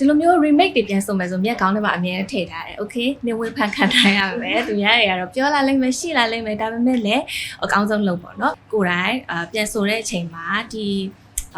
ဒီလိုမျိုး remake တွေပြန်ဆိုမယ်ဆိုမြက်ကောင်းထဲမှာအမြဲထည့်ထားတယ်။ Okay နေဝင်ဖန်ခံထားရမယ်။သူများတွေကတော့ပြောလာလိမ့်မယ်ရှိလာလိမ့်မယ်ဒါပေမဲ့လည်းအကောင်းဆုံးလုပ်ပေါ့နော်။ကိုယ်တိုင်အာပြန်ဆိုတဲ့အချိန်မှာဒီ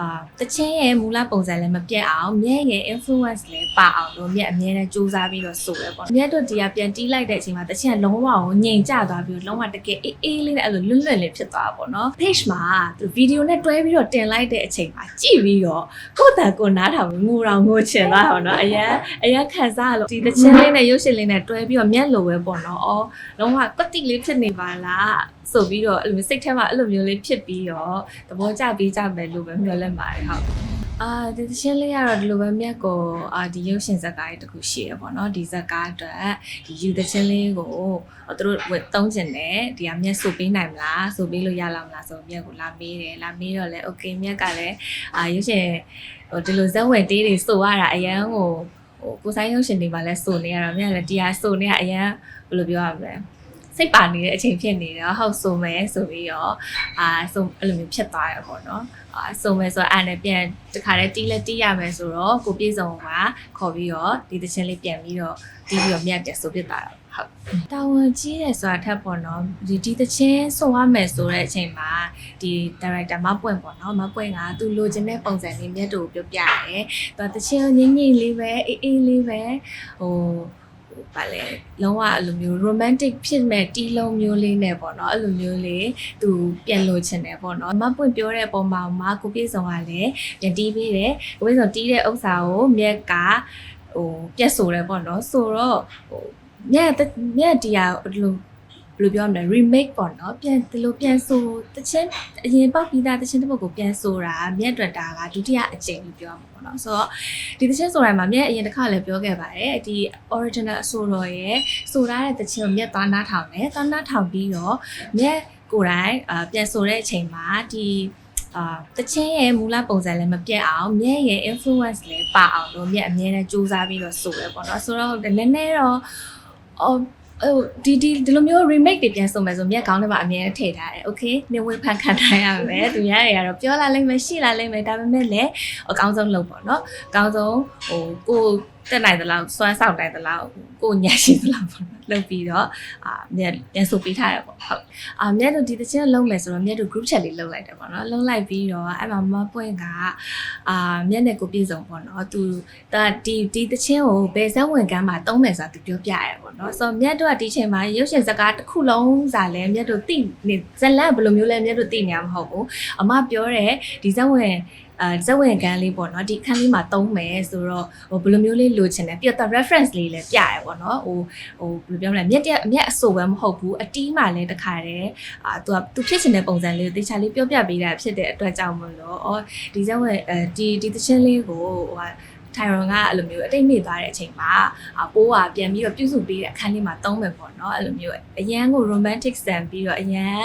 အာတချင်းရဲ့မူလပုံစံလည်းမပြတ်အောင်မြက်ရဲ့ influence လည်းပါအောင်လို့မြက်အမြဲတမ်းစူးစမ်းပြီးတော့ဆိုရပေါ့။မြက်တို့ဒီကပြန်တီးလိုက်တဲ့အချိန်မှာတချင်းကလုံးဝကိုငြိမ်ကျသွားပြီးတော့လုံးဝတကယ်အေးအေးလေးနဲ့အဲ့လိုလွတ်လွတ်လေးဖြစ်သွားတာပေါ့နော်။ page မှာသူဗီဒီယိုနဲ့တွဲပြီးတော့တင်လိုက်တဲ့အချိန်မှာကြည့်ပြီးတော့ကိုယ့်တန်ကိုယ်နားထောင်ပြီးငိုတောင်ငိုချင်သွားတာပေါ့နော်။အရင်အရင်ခံစားရလို့ဒီတချင်းလေးနဲ့ရုပ်ရှင်လေးနဲ့တွဲပြီးတော့မျက်လိုပဲပေါ့နော်။အော်လုံးဝကွက်တိလေးဖြစ်နေပါလား ဆိုပြီးတော့အဲ့လိုမျိုးစိတ်ထဲမှာအဲ့လိုမျိုးလေးဖြစ်ပြီးတော့သဘောကျပြီးကြမယ်လို့ပဲမျှော်လင့်ပါတယ်ဟုတ်။အာဒီသချင်းလေးကတော့ဒီလိုပဲမြက်ကိုအာဒီရုပ်ရှင်ဇာတ်ကားလေးတစ်ခုရှိရပေါ့နော်ဒီဇာတ်ကားအတွက်ဒီယူသချင်းလေးကိုသူတို့ဝတ်သုံးကျင်တယ်ဒီကမြက်ဆိုပေးနိုင်မလားဆိုပေးလို့ရလားမလားဆိုမြက်ကိုလာမေးတယ်လာမေးတော့လဲโอเคမြက်ကလည်းအာရုပ်ရှင်ဟိုဒီလိုဇက်ဝင်တေးတွေဆိုရတာအရန်ကိုဟိုကိုဆိုင်ရုပ်ရှင်တွေမှာလဲဆိုနေရတာမြက်လည်းဒီဟာဆိုနေရအရန်ဘယ်လိုပြောရမလဲ စိတ်ပါနေတဲ့အချိန်ဖြစ်နေတော့ဟုတ်ဆိုမယ်ဆိုပြီးတော့အာဆိုအဲ့လိုမျိုးဖြစ်သွားရပေါ့နော်အာဆိုမယ်ဆိုတော့အဲ့နဲ့ပြန်တခါတည်းတီးလက်တီးရမယ်ဆိုတော့ကိုပြေဆုံးကခေါ်ပြီးတော့ဒီသချင်းလေးပြန်ပြီးတော့တီးပြီးတော့မြတ်ပြန်ဆိုပြစ်တာဟုတ်တာဝန်ကြီးတယ်ဆိုတာထက်ပေါ့နော်ဒီဒီသချင်းဆိုရမယ်ဆိုတဲ့အချိန်မှာဒီ director မပွင့်ပေါ့နော်မပွင့်ကသူလိုချင်တဲ့ပုံစံလေးမြတ်တို့ကိုပြောပြတယ်သူကသချင်းငိမ့်ငိမ့်လေးပဲအေးအေးလေးပဲဟို ဗာလေလုံးဝအဲ့လိုမျိုး romantic ဖြစ်မဲ့တီးလုံးမျိုးလေးနဲ့ပေါ့နော်အဲ့လိုမျိုးလေးသူပြန်လို့ချင်တယ်ပေါ့နော်မပွင့်ပြောတဲ့ပုံမှာမကိုပြေဆောင်ကလည်းပြန်တီးပေးတယ်ကိုပြေဆောင်တီးတဲ့ဥစ္စာကိုမြက်ကဟိုပြက်ဆိုတယ်ပေါ့နော်ဆိုတော့ဟိုမြက်မြက်တီးရဒီလို ဘယ်လိုပြောမလဲ remake ပေါ့နော်ပြန်ဒီလိုပြန်ဆိုတချင်းအရင်ပောက်ပြီးသားတချင်းတစ်ပုတ်ကိုပြန်ဆိုတာမြက်အတွက်တာကဒုတိယအကြိမ်လို့ပြောမှာပေါ့နော်ဆိုတော့ဒီတချင်းဆိုတိုင်းမှာမြက်အရင်တစ်ခါလည်းပြောခဲ့ပါတယ်ဒီ original အဆိုတော်ရဲ့ဆိုရတဲ့တချင်းကိုမြက်သွားနားထောင်တယ်သွားနားထောင်ပြီးတော့မြက်ကိုယ်တိုင်အာပြန်ဆိုတဲ့အချိန်မှာဒီအာတချင်းရဲ့မူလပုံစံလည်းမပြတ်အောင်မြက်ရဲ့ influence လည်းပါအောင်လို့မြက်အမြဲတမ်းစူးစမ်းပြီးတော့ဆိုရပေါ့နော်ဆိုတော့နည်းနည်းတော့အော် ဟိုဒီဒီဒီလိုမျိုး remake တွေပြန်ဆိုမယ်ဆိုမြက်ကောင်းထဲမှာအမြဲထည့်ထားတယ်။ Okay နေဝင်ဖန်ခံထားရမယ်။သူများတွေကတော့ပြောလာလိမ့်မယ်ရှိလာလိမ့်မယ်ဒါပေမဲ့လည်းအကောင်းဆုံးလုပ်ပေါ့နော်။အကောင်းဆုံးဟိုကိုတက်နိုင်သလားစွမ်းဆောင်နိုင်သလားကိုညံရှိသလားပေါ့နော်။လုပ်ပြီးတော့အာမြက်ပြန်ဆိုပေးထားရပေါ့ဟုတ်။အာမြက်တို့ဒီတချင်းလုံးမယ်ဆိုတော့မြက်တို့ group chat လေးလုပ်လိုက်တယ်ပေါ့နော်။လုံးလိုက်ပြီးတော့အဲ့မှာမပွင့်ကအာမြက်နဲ့ကိုပြေဆုံးပေါ့နော်။သူဒါဒီဒီတချင်းကိုဘယ်ဇက်ဝင်ကမ်းမှာတုံးမယ်ဆိုတာသူပြောပြရပေါ့နော်။ဆိုတော့မြက်တို့ကဒီချိန်မှာရုပ်ရှင်စကားတစ်ခုလုံးစာလဲမြက်တို့သိနေဇက်လန့်ဘယ်လိုမျိုးလဲမြက်တို့သိနေမှာမဟုတ်ဘူး။အမပြောတဲ့ဒီဇက်ဝင် အဲဇက်ဝင်ကန်းလေးပေါ့နော်ဒီခန်းလေးမှာတုံးမယ်ဆိုတော့ဟိုဘယ်လိုမျိုးလေးလိုချင်တယ်ပြီးတော့ reference လေးလည်းပြရပေါ့နော်ဟိုဟိုဘယ်လိုပြောမလဲမြက်တဲ့အမြက်အဆိုပဲမဟုတ်ဘူးအတီးမှလည်းတခါတည်းအာသူကသူဖြစ်ချင်တဲ့ပုံစံလေးကိုတေချာလေးပြောပြပေးတာဖြစ်တဲ့အတွက်ကြောင့်မလို့ဩဒီဇက်ဝင်အဲဒီဒီသချင်းလေးကိုဟိုဟာထိုင်ရွန်ကအဲ့လိုမျိုးအတိတ်မိသွားတဲ့အချိန်မှာအပိုးကပြန်ပြီးတော့ပြုစုပေးတဲ့အခန်းလေးမှာတုံးမယ်ပေါ့နော်အဲ့လိုမျိုးအရန်ကို romantic ဆန်ပြီးတော့အရန်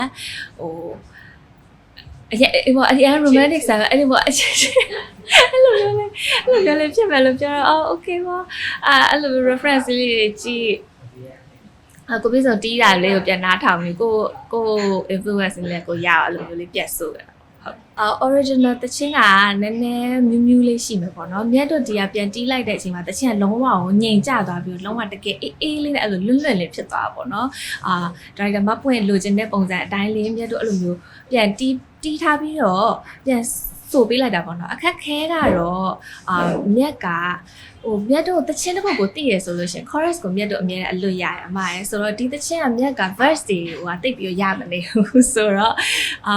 ဟို အရင်ဟိုအရင် romantic ဆန်အဲ့ဒီပေါ့အချင်းချင်းအဲ့လိုမျိုးလေးအဲ့လိုမျိုးလေးဖြစ်မယ်လို့ပြောတော့အော် okay ပေါ့အာအဲ့လို reference လေးတွေကြည့်အကိုပြစုံတီးတာလေးကိုပြန်နားထောင်ပြီးကိုကို influence လေးကိုရအောင်အဲ့လိုမျိုးလေးပြတ်ဆိုတယ် အော် original တချင်းကနည်းနည်းမြူးမြူးလေးရှိမှာပေါ့နော်မြတ်တို့ဒီကပြန်တီးလိုက်တဲ့အချိန်မှာတချင်းကလုံးဝကိုငြိမ်ကျသွားပြီးတော့လုံးဝတကယ်အေးအေးလေးနဲ့အဲ့လိုလွတ်လွတ်လေးဖြစ်သွားတာပေါ့နော်အာဒါရိုက်တာမပွင့်လိုချင်တဲ့ပုံစံအတိုင်းလေးမြတ်တို့အဲ့လိုမျိုးပြန်တီးတီးထားပြီးတော့ပြန် ဆိုပေးလိုက်တာပေါ့နော်အခက်ခဲကတော့အာမြက်ကဟိုမြတ်တို့တချင်းတစ်ခုကိုတည်ရဆိုလို့ရှင် chorus ကိုမြတ်တို့အမြဲတမ်းအလွတ်ရတယ်အမရယ်ဆိုတော့ဒီတချင်းကမြက်က verse တွေဟိုကတိတ်ပြီးရမနေဘူးဆိုတော့အာ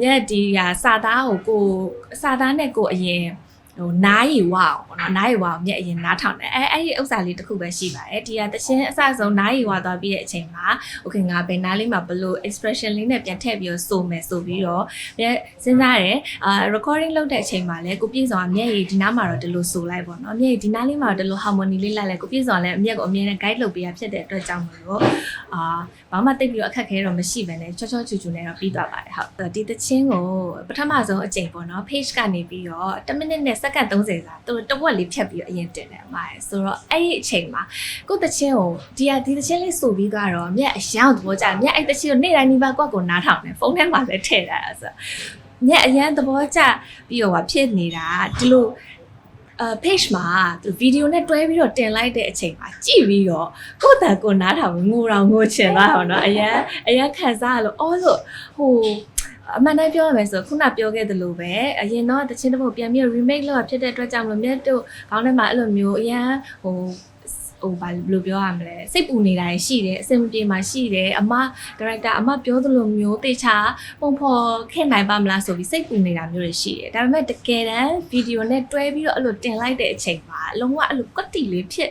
မြက်ဒီဟာစာသားကိုကိုစာသားနဲ့ကိုအရင် ဟိုနားရီဝအောင်ပေါ့နော်နားရီဝအောင်မြက်အရင်နားထောင်တယ်အဲအဲ့ဒီဥစ္စာလေးတစ်ခုပဲရှိပါတယ်ဒီဟာတချင်းအစဆုံးနားရီဝသွားပြီးတဲ့အချိန်မှာ okay ငါဘယ်နားလေးမှာဘလို့ expression လေးနဲ့ပြန်ထည့်ပြီးတော့ဆိုမယ်ဆိုပြီးတော့မြက်စဉ်းစားတယ်အာ recording လုပ်တဲ့အချိန်မှာလည်းကိုပြည့်စုံကမြက်ရီဒီနားမှာတော့ဒီလိုဆိုလိုက်ပေါ့နော်မြက်ရီဒီနားလေးမှာတော့ဒီလို harmony လေးလိုက်လိုက်ကိုပြည့်စုံကလည်းအမြက်ကိုအမြဲတမ်း guide လုပ်ပေးရဖြစ်တဲ့အတွက်ကြောင့်မလို့အာဘာမှတိတ်ပြီးတော့အခက်ခဲတော့မရှိဘဲနဲ့ချောချောချူချူနဲ့တော့ပြီးသွားပါတယ်ဟုတ်ဒီတချင်းကိုပထမဆုံးအချိန်ပေါ့နော် page ကနေပြီးတော့10မိနစ်နဲ့စက္ကန့်30စာသူတဝက်လေးဖြတ်ပြီးတော့အရင်တင်တယ်မှာဆိုတော့အဲ့ဒီအချိန်မှာကိုတချင်းကိုဒီဟာဒီတချင်းလေးဆိုပြီးသွားတော့မြက်အယောင်သဘောကျမြက်အဲ့တချင်းကိုနေ့တိုင်းဒီပါကွက်ကိုနားထောင်တယ်ဖုန်းထဲမှာလည်းထည့်ထားတာဆိုမြက်အရန်သဘောကျပြီးတော့ဖြစ်နေတာဒီလို အာ page မှာသူဗီဒီယိုနဲ့တွဲပြီးတော့တင်လိုက်တဲ့အချိန်မှာကြည့်ပြီးတော့ကိုယ့်တန်ကိုယ်နားထောင်ပြီးငိုတော့ငိုချင်သွားတော့เนาะအရန်အရန်ခံစားရလို့အော်လို့ဟို အမှန်တမ်းပြောရမယ်ဆိုခုနပြောခဲ့သလိုပဲအရင်တော့တချင်းတစ်ပုတ်ပြန်ပြီး remake လုပ်ရဖြစ်တဲ့အတွက်ကြောင့်မလို့မြတ်တို့ခေါင်းထဲမှာအဲ့လိုမျိုးအရန်ဟိုဟိုဘာလို့ပြောရမလဲစိတ်ပူနေတာရှိတယ်အဆင်မပြေမှာရှိတယ်အမ character အမပြောသလိုမျိုးတေချာပုံဖော်ခဲ့နိုင်ပါမလားဆိုပြီးစိတ်ပူနေတာမျိုးတွေရှိတယ်ဒါပေမဲ့တကယ်တမ်းဗီဒီယိုနဲ့တွဲပြီးတော့အဲ့လိုတင်လိုက်တဲ့အချိန်မှာအ လုံးဝအဲ့လိုကွက်တီလေးဖြစ်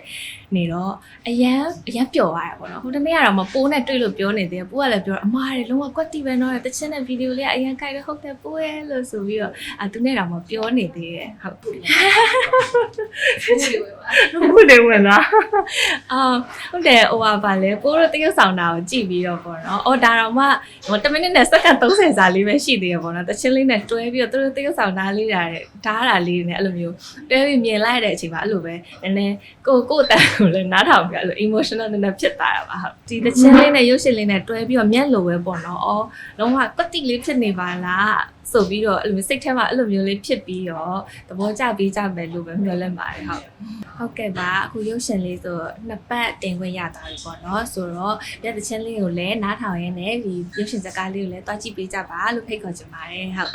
နေတော့အရန်အရန်ပျော်သွားရပါတော့ဟိုတနေ့ကတော့မပိုးနဲ့တွေ့လို့ပြောနေတယ်ပိုးကလည်းပြောတော့အမားတွေလုံးဝကွက်တီပဲနော်တချင်းတဲ့ဗီဒီယိုလေးကအရန်ကြိုက်တယ်ဟုတ်တယ်ပိုးရဲ့လို့ဆိုပြီးတော့အာသူနဲ့တော့မပြောနေသေးတယ်ဟုတ်ဘူးတယ် ဝင်လားအာဟုတ်တယ်ဟိုပါဗာလဲပိုးတို့တရုပ်ဆောင်တာကိုကြည့်ပြီးတော့ပေါ့နော်အော်ဒါတော့မှဟို10မိနစ်နဲ့စက္ကန့်30စာလေးပဲရှိသေးရပေါ့နော်တချင်းလေးနဲ့တွဲပြီးတော့သူတို့တရုပ်ဆောင်တာလေးတာဓားတာလေးနဲ့အဲ့လိုမျိုးတွဲပြီးမြင်လိုက်တဲ့အချိန်မှာအဲ့လိုပဲနည်းနည်းကိုကိုတန်ကိုလည်းနားထောင်ပြီးအဲ့လို emotional နည်းနည်းဖြစ်သွားတာပါဟုတ်ဒီတချင်းလေးနဲ့ရုပ်ရှင်လေးနဲ့တွဲပြီးတော့မျက်လိုပဲပေါ့နော်အော်လုံးဝကွက်တိလေးဖြစ်နေပါလားဆိုပြီးတော့အဲ့လိုမျိုးစိတ်ထဲမှာအဲ့လိုမျိုးလေးဖြစ်ပြီးတော့သဘောကျပေးကြမယ်လို့ပဲမျှော်လင့်ပါတယ်ဟုတ်ဟုတ်ကဲ့ပါအခုရုပ်ရှင်လေးဆိုနှစ်ပတ်တင်ခွင့်ရသွားပြီပေါ့နော်ဆိုတော့ပြတဲ့ချင်းလေးကိုလည်းနားထောင်ရင်းနဲ့ဒီရုပ်ရှင်ဇာတ်ကားလေးကိုလည်းတွားကြည့်ပေးကြပါလို့ဖိတ်ခေါ်ချင်ပါတယ်ဟုတ်